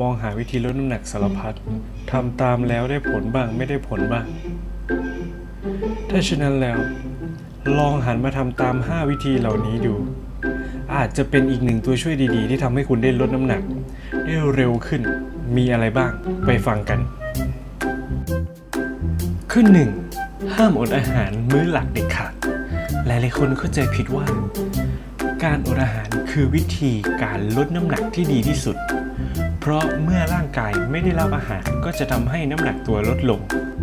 มองหาวิธีลดน้ำหนักสารพัดทำตามแล้วได้ผลบ้างไม่ได้ผลบ้าง ถ้าฉะนั้นแล้ว ลองหันมาทำตาม 5 วิธีเหล่านี้ดู อาจจะเป็นอีกหนึ่งตัวช่วยดีๆ ที่ทำให้คุณได้ลดน้ำหนัก ได้เร็วขึ้นมีอะไรบ้างไปฟังกันข้อหนึ่งห้ามอดอาหารมื้อหลักเด็ดขาดหลายๆคนเข้าใจผิดว่า การอดอาหารคือวิธีการลดน้ำหนักที่ดีที่สุด ราะเมื่อร่างกายไม่ได้รับอาหารก็จะทำให้น้ำหนักตัวลดลง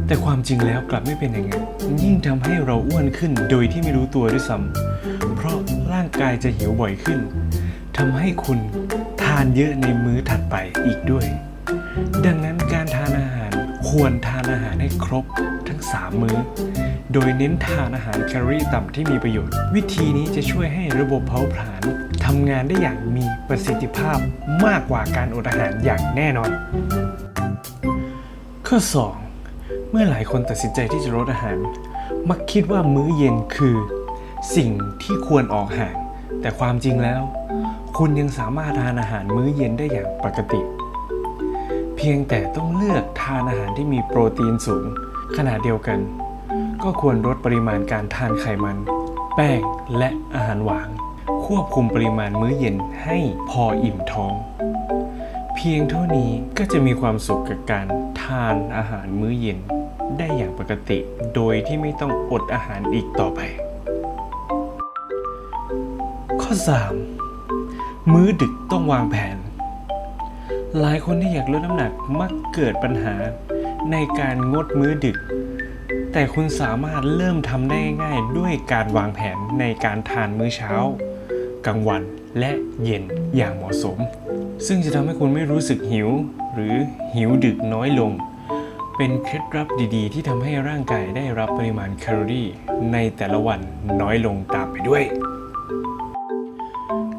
แต่ความจริงแล้วกลับไม่เป็นอย่างนั้นยิ่งทำให้เราอ้วนขึ้นโดยที่ไม่รู้ตัวด้วยซ้ำเพราะร่างกายจะหิวบ่อยขึ้นทำให้คุณทานเยอะในมื้อถัดไปอีกด้วย ดังนั้นการทานอาหารควรทานอาหารให้ครบทั้ง 3 มื้อ โดยเน้นทานอาหารแคลอรี่ต่ำที่มีประโยชน์ วิธีนี้จะช่วยให้ระบบเผาผลาญทำงานได้อย่างมีประสิทธิภาพมากกว่าการอดอาหารอย่างแน่นอน ข้อ 2 เมื่อหลายคนตัดสินใจที่จะลดอาหาร มักคิดว่ามื้อเย็นคือ สิ่งที่ควรออกห่าง แต่ความจริงแล้ว คุณยังสามารถทานอาหารมื้อเย็นได้อย่างปกติ เพียงแต่ต้องเลือกทานอาหารที่มีโปรตีนสูง ขณะเดียวกัน ก็ควรลดปริมาณการทานไขมัน แป้งและอาหารหวาน ควบคุมปริมาณมื้อเย็นให้พออิ่มท้อง เพียงเท่านี้ก็จะมีความสุขกับการทานอาหารมื้อเย็น ได้อย่างปกติโดยที่ไม่ต้องอดอาหารอีกต่อไป ข้อ 3 มื้อดึกต้องวางแผน หลายคนที่อยากลดน้ำหนักมักเกิดปัญหาในการงดมื้อดึก แต่คุณสามารถเริ่มทำได้ง่ายๆด้วยการวางแผนในการทานมื้อเช้า กลางวันและเย็นอย่างเหมาะสม ซึ่งจะทำให้คุณไม่รู้สึกหิว หรือหิวดึกน้อยลง เป็นเคล็ดลับดีๆ ที่ทำให้ร่างกายได้รับปริมาณแคลอรี่ ในแต่ละวันน้อยลงตามไปด้วย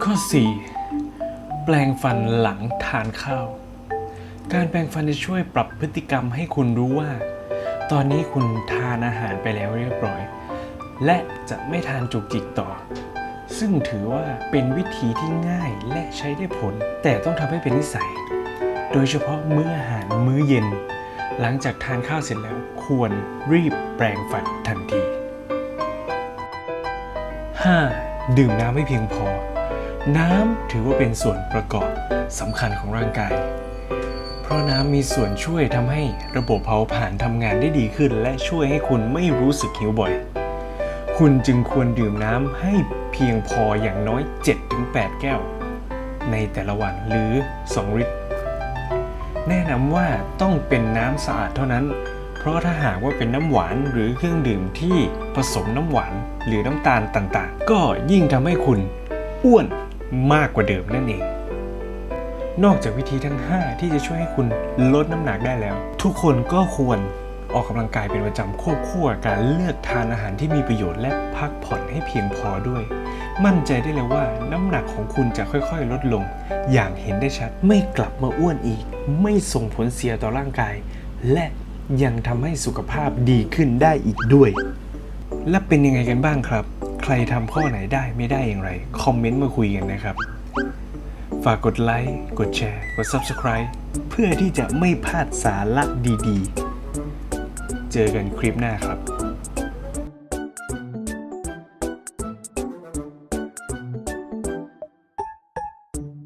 ข้อ 4 แปลงฟันหลังทานข้าว การแปลงฟันจะช่วยปรับพฤติกรรมให้คุณรู้ว่า ตอนนี้คุณทานอาหารไปแล้วเรียบร้อย และจะไม่ทานจุกจิกต่อ ซึ่งถือว่าเป็นวิธีที่ง่ายและใช้ได้ผล แต่ต้องทำให้เป็นนิสัย โดยเฉพาะมื้ออาหารมื้อเย็น หลังจากทานข้าวเสร็จแล้วควรรีบแปรงฟันทันที 5. ดื่มน้ำให้เพียงพอ น้ำถือว่าเป็นส่วนประกอบสำคัญของร่างกาย เพราะน้ำมีส่วนช่วยทำให้ระบบเผาผลาญทำงานได้ดีขึ้น และช่วยให้คุณไม่รู้สึกหิวบ่อย คุณจึงควรดื่มน้ำให้เพียงพออย่างน้อย 7-8 แก้ว ในแต่ละวันหรือ 2 ลิตร แนะนำว่าต้องเป็นน้ำสะอาดเท่านั้น เพราะถ้าหากว่าเป็นน้ำหวานหรือเครื่องดื่มที่ผสมน้ำหวานหรือน้ำตาลต่างๆ ก็ยิ่งทำให้คุณอ้วนมากกว่าเดิมนั่นเอง นอกจากวิธีทั้ง 5 ที่จะช่วยให้คุณลดน้ำหนักได้แล้ว ทุกคนก็ควรออกกำลังกายเป็นประจำควบคู่กับการเลือกทานอาหารที่มีประโยชน์และพักผ่อนให้เพียงพอด้วย มั่นใจได้เลยว่าน้ำหนักของคุณจะค่อยๆ ลดลง อย่างเห็นได้ชัดไม่กลับมาอ้วนอีก ไม่ส่งผลเสียต่อร่างกาย และยังทำให้สุขภาพดีขึ้นได้อีกด้วย และเป็นยังไงกันบ้างครับ ใครทำข้อไหนได้ไม่ได้อย่างไร คอมเมนต์มาคุยกันนะครับ ฝากกดไลค์กดแชร์ กด Subscribe เพื่อที่จะไม่พลาดสาระดีๆ เจอกันคลิปหน้าครับ